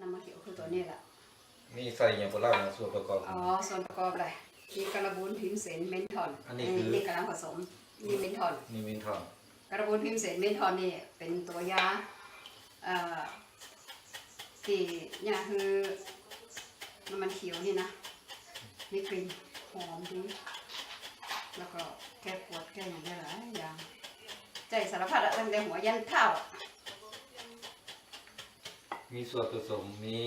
น้ำมันเขียวคือตัวนี้แหละมีใส่อย่างพวกเรานะส่วนประกอบ อ๋อส่วนประกอบอะไรมีกระบูนพิมพ์เสนเมนทอนอันนี้คือ นี่กำลังผสมนี่เมนทอน นี่มินทองกระบูนพิมพ์เสนเมนทอนนี่เป็นตัวยาเอ่อที่เนี่ยคือน้ำมันเขียวนี่นะมีกลิ่นหอมดีแล้วก็แก้ปวดแก้อย่างได้หลายอย่างใจสารพัดอะตั้งแต่หัวยันเท้าอะ มีส่วนผสมมี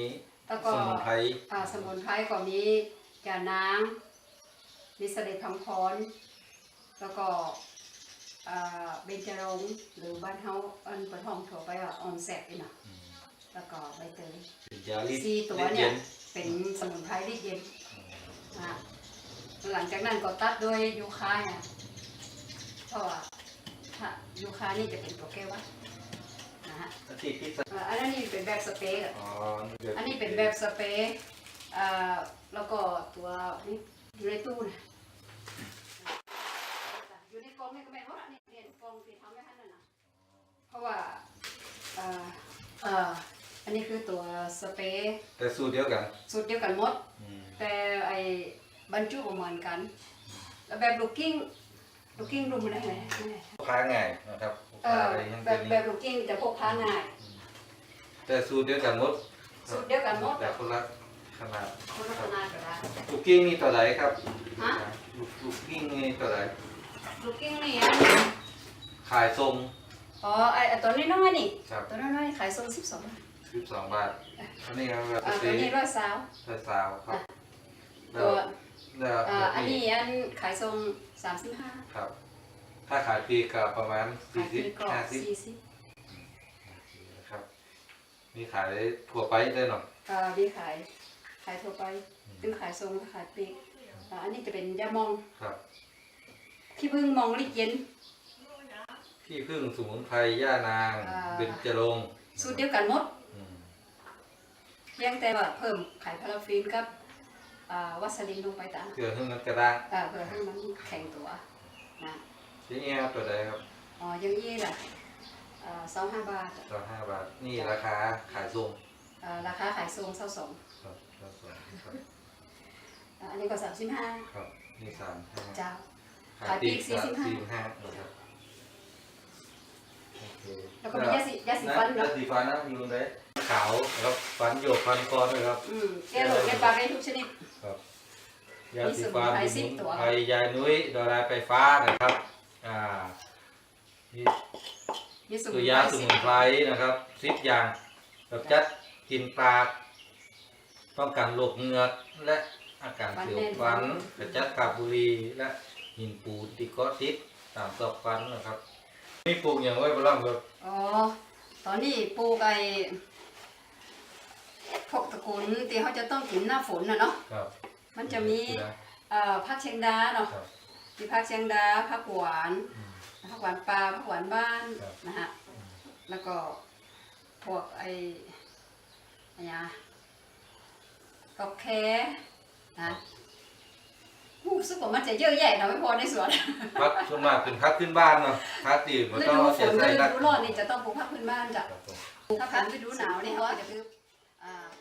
แล้วก็สมุนไพรอ่าสมุนไพรก็มียานางมีเสด็จพังพรแล้วก็อ่าเบญจรงค์หรือบ้านเฮาอันปะทองถั่วไปว่าออนแสบอีกนะอืมแล้วก็ใบเตย เป็นยาลิดสี่ตัวลิดเนี่ยนเป็นสมุนไพรที่เย็นนะหลังจากนั้นก็ตัดด้วยยูคาเนี่ยเพราะว่าถ้ายูคานี่จะเป็นตัวแก้วัดนะฮะอัน ที่พิเศษอ่าอันนั้นนี่เป็นแบบสเปรย์อะอ๋ออันนี้เป็นแบบสเปรย์อ่าแล้วก็ตัวนี่อยู่ในตู้นะอยู่ในกล่องนี่ก็ไม่รู้ละนี่เนี่ยกล่องที่ทำไว้ให้นั่นนะเพราะว่าอ่าอ่าอันนี้คือตัวสเปรย์แต่สูตรเดียวกันสูตรเดียวกันหมด อืมแต่ไอ้บรรจุบ่เหมือนกัน แล้วแบบลูกกิ้ง ลูกกิ้งดูมันได้ไหมพกพาง่ายนะครับพกเอพาออะไรยังแบเป็นบนี้แบบลูกกิ้งจะพกพาง่าย แต่สูตรเดียวกันหมดสูตรเดียวกันหมด แต่คนละขนาดคนละขนาดก็ได้ลูกกิ้งนี่ตัวไหนครับฮะลูกลูกกิ้งนี่ตัวไหนลูกกิ้งนี่อันขายทรงอ๋อไอ้ไอ้ตัวนี้น้อยๆนี่ครับตัวน้อยๆขายส่งสิบสองบาทสิบสองบาทอันนี้ครับแบบอ่าสีตัวนี้ร้อยสาวใส่สาวครับแล้ตัวว แล้วอ่าแบบอันนี้อันขายส่งสามสิบห้าครับ ถ้าขายปีกก็ประมาณขายสี่สิที่บกรอบห้าสิบสี่สิบนะครับมีขายทั่วไปได้หน่อยอ่าดีขายขายทั่วไปเป็นขายส่งขายปลีกอ่าอันนี้จะเป็นยามองครับขี้ผึ้งมองลิเย็น พี่พึ่งสมุนไพรย่านางอ่า เบญจรงค์สูตรเดียวกันหมดอืมเพียงแต่ว่าเพิ่มไขพาราฟินกับอ่า วัสลินลงไปต่างเกลือให้มันกระด้างอ่าเพื่อให้มันแข็งตัวนะที่นี่ครับตัวใดครับอ๋ออยังยี่ล่ะอ่าสองห้าบาทตัวห้าบาท นี่ราคาขายส่งอ่าราคาขายส่งเท่าสองครับตัวสองครับอ่าอันนี้ก็สามสิบห้าครับนี่สามห้าเจ้าขายขายปลีปีกกสี่สิบห้าสี่ห้านะครับโอเคแล้วก็มียาสียาสีฟันยาเนาะสีฟันนะอยู่ไหน ขาวแล้วฟันโยกฟันคอด้วยครับ อืมแก้โรคแก้ปลาได้ทุกชนิด ครับยาสีฟันมีสมุนไพรสสิบมุนตัวไพรยานุ้ยดอลาไฟฟ้านะครับอ่านี่มีสมุตันวยาไพรสสิมุนไพรนะครับสิบอย่างแบบจัดกินปลากป้องกันโรคเหงือกและอาการเสียวฟันกระจัดกาบบุหรีและหินปูนติดเกาะติดตามตอกฟันนะครับนี่ปลูกอย่างไว้บ้างครับอ๋อ ตอนนี้ปลูกไอ้ พวกตระกูลที่เขาจะต้องกินหน้าฝนนะเนาะครับมันจะมีเอ่อผักเชียงดาเนาะครับ มีผักเชียงดาผักหวานอืม ผักหวานปลาผักหวานบ้านครับ นะฮะแล้วก็พวกไอ้อะไรนะกอกแคนะรู้สึกว่ามันจะเยอะแยะนะไม่พอในสวน พักส่วนมากเป็นพักขึ้นบ้านเนาะพักตีมันฤต้องดูฝเสียนใจกับฤนักดูร้อนนี่จะต้องปลูกผักพื้นบ้านจ้ะ ครับผม ถ้าผักฤดูหนาวนี่เขาอาจจะคืออ่าป ลู